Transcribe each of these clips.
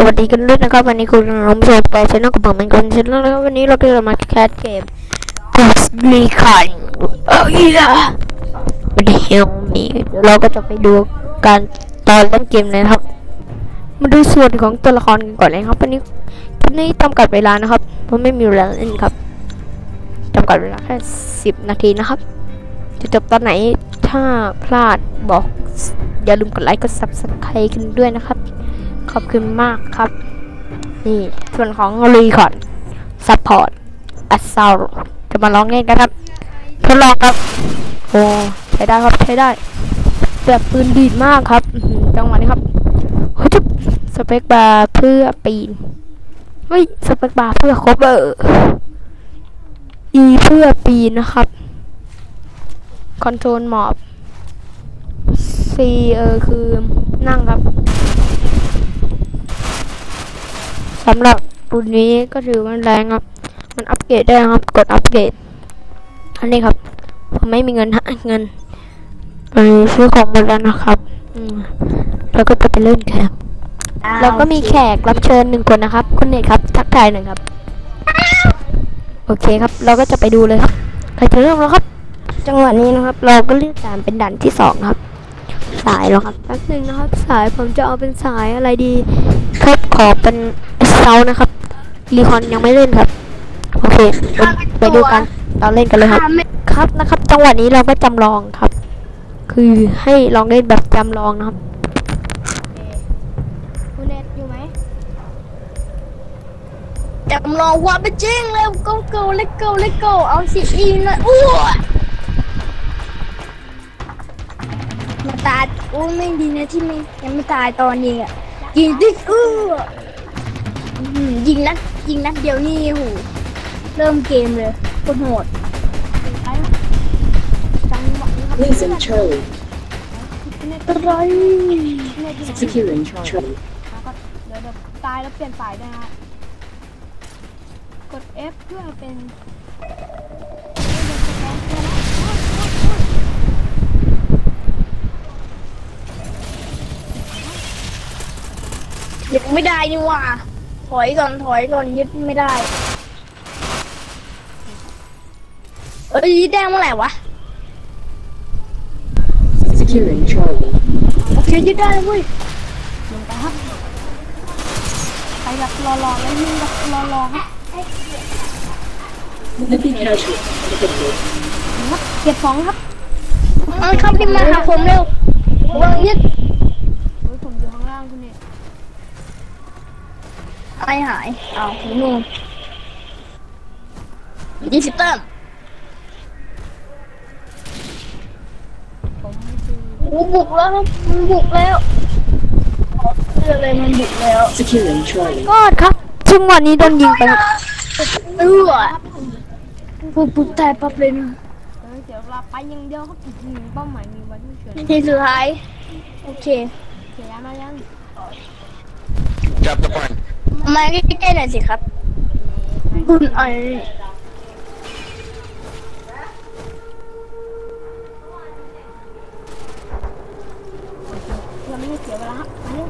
สวัสดีกันด้วยนะครับวันนี้คุณกำลังชมไปชแนลกับผมเป็นคนชแนลนะครับวันนี้เราจะมาแคสเกม Ghost Recon เอ้ยล่ะวันนี้มีเราก็จะไปดูการตอนเล่นเกมเลยครับ มาดูส่วนของตัวละครกันก่อนเลยครับวันนี้คลิปนี้จำกัดเวลานะครับเพราะไม่มีเวลาเล่นครับจำกัดเวลาแค่สิบนาทีนะครับจะจบตอนไหนถ้าพลาดบอกอย่าลืมกดไลค์กด subscribe กันด้วยนะครับ ขอบคุณมากครับ นี่ส่วนของรีคอร์ดซัพพอร์ตอัสซาวจะมาลองเล่นกันครับ ทดลองครับ โอ้ใช้ได้ครับใช้ได้ แบบปืนดีดมากครับจังหวะนี้ครับเฮ้ยจุ๊บสเปคบาร์เพื่อปีนเฮ้ยสเปคบาร์เพื่อคบเบอร์อีเพื่อปีนนะครับคอนโทรลหมอบ C เออคือนั่งครับ สำหรับรุ่นนี้ก็ถือว่าแรงครับ มันอัปเกรดได้ครับ กดอัปเกรด อันนี้ครับ ผมไม่มีเงินหาเงินไปซื้อของหมดแล้วนะครับอืมแล้วก็จะไปเล่นกันครับแล้วก็มีแขกรับเชิญหนึ่งคนนะครับคุณเนตครับ ทักทายหน่อยครับ โอเคครับ เราก็จะไปดูเลยครับใครจะเริ่มแล้วครับ จังหวะนี้นะครับ เราก็เลือกตามเป็นด่านที่สองครับ สายเหรอครับแป๊บหนึงนะครับ สายผมจะเอาเป็นสายอะไรดีครับขอเป็นเซานะครับรีคอนยังไม่เล่นครับโอเคไปไปดูกันเราเล่นกันเลยครับ ครับนะครับ จังหวะนี้เราก็จำลองครับ คือให้ลองเล่นแบบจำลองนะครับคุณเนตอยู่ไหมจำลองความเป็นจริงเร็ว go go let go let go เอาสิอีหน่อยอ้วมาตายโอ้ไม่ดีนะที่ไม่ยังไม่ตายตอนยิงอะยิงดิอ้วอื้อหือ ยิงนัดยิงนัดเดียวนี่โหเริ่มเกมเลยโคตรโหดไปครับจังหวะนี้ครับ Losing Charlie. คุณเนตอะไรคุณเนตอยู่ไหน Securing Charlie. แล้วก็เดี๋ยวเดี๋ยวตายแล้วเปลี่ยนสายได้นะฮะกด F เพื่อเป็นยึดไม่ได้นี่หว่า ถอยก่อนถอยก่อนยึดไม่ได้ เอ้ยยึดได้เมื่อไหร่วะ Securing Charlie. โอเคยึดได้แล้วเว้ยลงไปครับไปแบบรอๆแล้วยิงแบบรอๆครับ Enemy casualty eliminated. ครับเก็บสองครับมันเข้าที่มาหาผมเร็ววางยึด โอ้ยผมอยู่ข้างล่างคุณเนี่ย ไอหายอ้าวผมงงยี่สิบเติมผมคือโอ้บุกแล้วครับมันบุกแล้วเจอเลยมันบุกแล้ว Securing Charlie. กอดครับจังหวะนี้โดนยิงไปครับเออปุ๊บปุ๊บตายปั๊บเลยนะเออเดี๋ยวเราไปอยังเดียวครับอีกหนึ่งเป้าหมายมีไว้ที่เฉยทีสุดท้ายโอเคเสียมายัง Drop the point. มาใกล้ๆหน่อยสิครับ คุณไอเราไม่ได้เสียเวลาครับไปเร็ว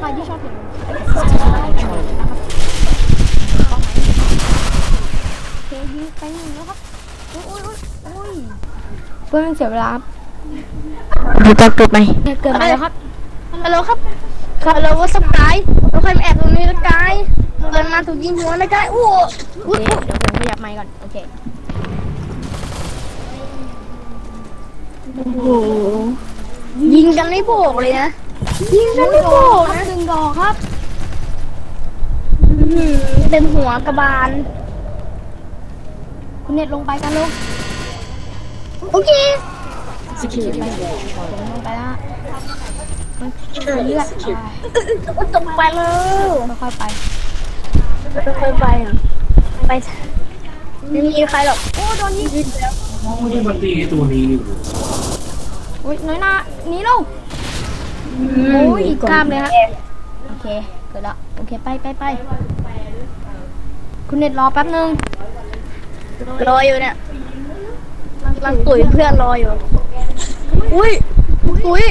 ใครที่ชอบเห็นนะครับเป้าหมายโอเคยิงไปหนึ่งแล้วครับโอ้ยโอ้ยโอ้ยเพื่อไม่เสียเวลาครับดูตัวเกิดไหมเกิดมาแล้วครับฮัลโหลครับฮัลโหลว่าสกาย เราใครมาแอบตรงนี้สกายเดินมาถูกยิงหัวนะกายโอ้โหโอเคเดี๋ยวผมขยับไมค์ก่อน โอเค โอ้โห ยิงกันไม่โบกเลยนะ ยิงกันไม่โบกนะหนึ่งดอกครับอื้อหือเต็มหัวกระบาล คุณเน็ตลงไปกันลงโอเค Securing ผมลงไปแล้วฮะ Charlie. เลือด Secured. ตกไปแล้วค่อยๆไปไม่เคยไปอะไปไม่มีใครหรอกโอ้โดนยิงไม่ได้มาตีไอ้ตัวนี้นี่อุ้ยน้อยหน้าหนีลูกโอ้ยกล้ามเลยฮะโอเคเกิดแล้วโอเคไปไปไปคุณเน็ตรอแป๊บนึงรออยู่เนี่ยกำลังตุ๋ยเพื่อนรออยู่อุ้ยตุ๋ย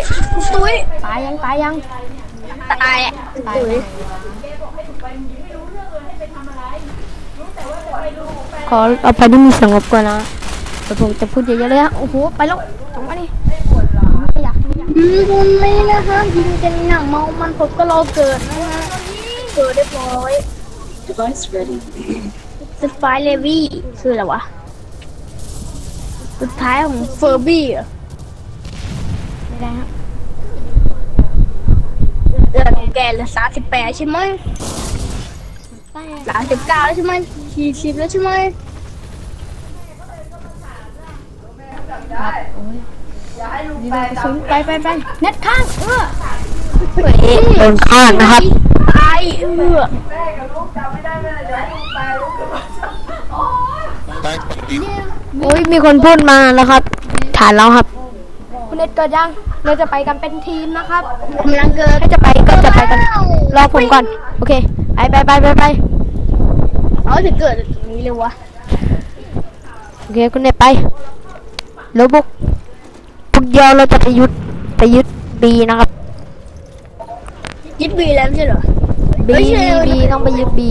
ตุ๋ยตายยังตายยังตายอะไปตุ๋ยขอเอาไปที่มีเสียงรบกวนนะเดี๋ยวผมจะพูดเยอะๆเลยฮะโอ้โหไปแล้วตรงมาดิไม่อยากไม่อยากอืมคุณไม่นะฮะยิงกันหนังเมามันผมก็รอเกิดนะฮะเกิดเรียบร้อย Device ready. สปายเลวี่คืออะไรวะสุดท้ายของเฟอร์บี้อะไม่ได้ฮะ เดือนของแกเหลือสามสิบแปดใช่ไหมสามสิบเก้าแล้วใช่ไหมสี่สิบแล้วใช่ไหมไปไปไปเน็ตข้างเออโดนข้างนะครับตายเออ Thanks, Pumpi. โอ้ยมีคนพูดมาแล้วครับ ฐานเราครับ คุณเน็ตเกิดยังเราจะไปกันเป็นทีมนะครับกำลังเกิดถ้าจะไปก็จะไปกัน รอผมก่อน โอเค ไปไปไปไปไปเอาจะเกิดตรงนี้เลยวะ โอเคคุณเน็ตไปแล้วบุกบุกเดียวเราจะไปยึดไปยึดบีนะครับ ยึดบีแล้วไม่ใช่เหรอบีเฮ้ยเร็วบีต้องไปยึดบี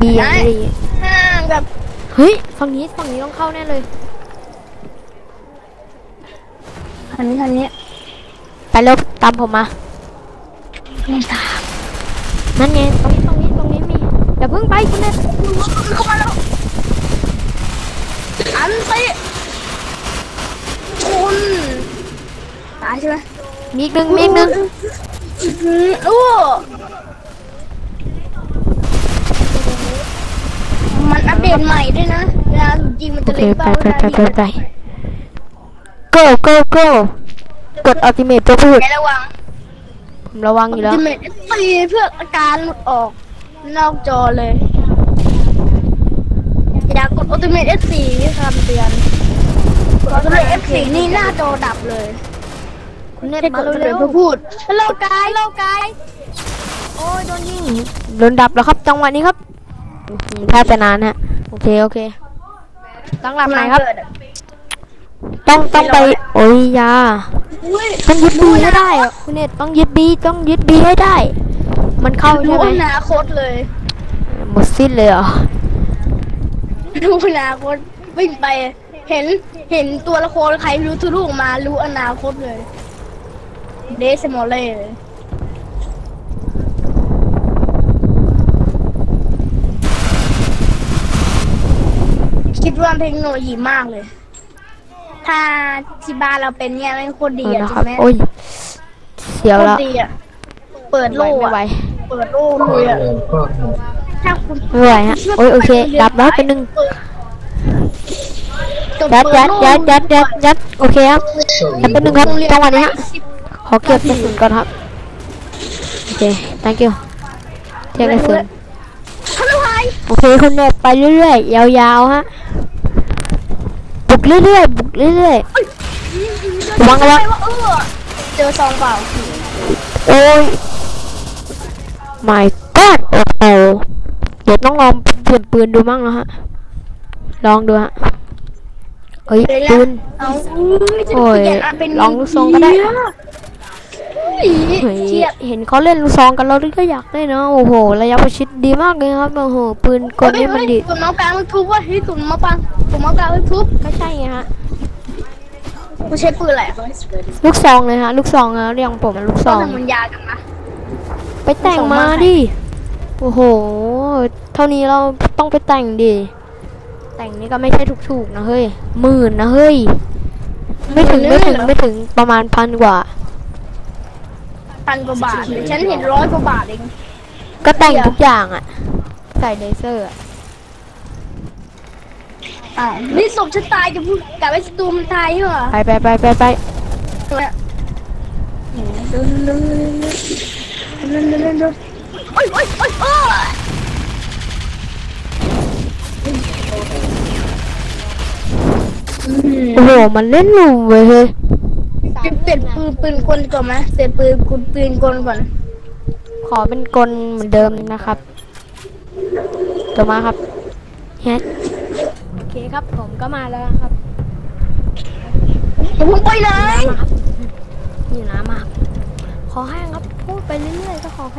บียังไม่ดีห่างกับ เฮ้ยฝั่งนี้ฝั่งนี้ต้องเข้าแน่เลย คันนี้คันนี้ไปเร็วตามผมมาไม่ตามนั่นไงตรงนี้ตรงนี้ตรงนี้มีอย่าเพิ่งไปคุณเน็ตเข้ามาแล้วอันติคุณตายใช่ไหมมีอีกหนึ่งมีอีกหนึ่งอืมโอ้มันอัปเดตใหม่ด้วยนะเวลาจริงมันโอจะเคเล็กไปเบาไปไปไปไป go go go กด ultimate ตัวพูดในระวังผมระวังอยู่แล้วจิเมตตีเพื่ออาการหลุดออก นอกจอเลยอยากกดอัลติเมท F4 นี่คำเตือนกดอัลติเมท F4 นี่หน้าจอดับเลยคุณเน็ตให้กมาดอัลติเมเร็ทวเพื่อพูดฮัลโหลกายฮัลโหลกายโอ้ยโดนยิงโดนดับแล้วครับจังหวะนี้ครับอื้อหือแทบจะนานฮะโอเคโอเคตั้งหลักไหนครับ ต้องต้องไป โอ้ยอยาอุ้ยต้องยึดบีให้ได้อะคุณเน็ตต้องยึดบีต้องยึดบีให้ได้ มันเข้าดูใช่ไหมอนาคตเลยหมดสิ้นเลยเหรอดูอนาคตวิ่งไป เห็นเห็นตัวละครใครไม่รู้ทะลุออกมารู้อนาคตเลย เดสมอลเล่เลยคิดว่าเทคโนโลยีมากเลย ถ้าที่บ้านเราเป็นเนี่ยไม่โคตรดีเอออะนะคใช่รับไหมโอ้ยเสียวโคตแล้รวดีอะเปิดไม่โลไหวกไม่ไหวอะเปิดโลกเลยอะถ้าคุณไม่ไหวฮะโอ้ยโอเคดับแล้วเป็นหนึ่งจบยัดเปิยัดโลกยัดยัดยัดยัดโอเคครับยัดเป็นหนึ่งครับโรงเรียนจังหวะนี้ฮะสิบขอเก็บกระสุนก่อนครับโอเค thank you เทียบกระสุนฮัลโหลไฮโอเคคุณเน็ตไปเรื่อยๆยาวๆฮะบุ กเรื่อยๆบุกเรื่อย ระวังระวังว่าเออเจอซองเปล่าๆ โอ้ย my god โอ้โหเดี๋ยวต้องลองเปลี่ยนปืนดูมั่งแล้วฮะ ลองดูฮะเอ้ยเดี๋ยวนะปืน เอาโอ้ยจะเปลี่นะเป็นลองลูกซองก็ได้เฮ้ย เฮ้ยเครียดเห็นเขาเล่นลูกซองกันเราก็อยากเล่นเนาะโอ้โหระยะประชิดดีมากเลยครับโอ้โหปืนกลนี่มันดีตุ่มน้องกลางมันทุบว่าเฮ้ยตุ่มน้องกลางตุ่มน้องกลางมันทุบก็ใช่ไงฮะกูใช้ปืนอะไร Device ready. ลูกซองเลยฮะลูกซองอะเรียกผมอะลูกซต้อองงทำมันยาวจังนะไปแต่งส่งมามาให้ดิโอ้โห เท่านี้เราต้องไปแต่งดิแต่งนี่ก็ไม่ใช่ถูกๆนะเฮ้ยหมื่นนะเฮ้ยไม่ถึงไม่ถึงไม่ถึงประมาณพันกว่า พันกว่าบาทฉันเห็นร้อยกว่าบาทเองก็แต่งทุกอย่างอะใส่เลเซอร์อะอ่านี่ศพฉันตายจะพูดกลับไปสตูมันตายเหรอไปไปไปไปไปเดินเดินเดินเดินเดินเดินโอ้ยโอ้ยโอ้ยโอ้ยโอ้โหมันเล่นหนุ่มเว้ย เฮ้ยเปลี่ยนปืนปืนกลก่อนไหมเปลี่ยนปืนคุณปืนกลก่อน ขอเป็นกลเหมือนเดิมนะครับต่อมาครับแฮทโอเคครับผมก็มาแล้วครับอย่าเพิ่งไปไหนนี่น้ำมาขอให้ครับพูดไปเรื่อยๆก็ขอให้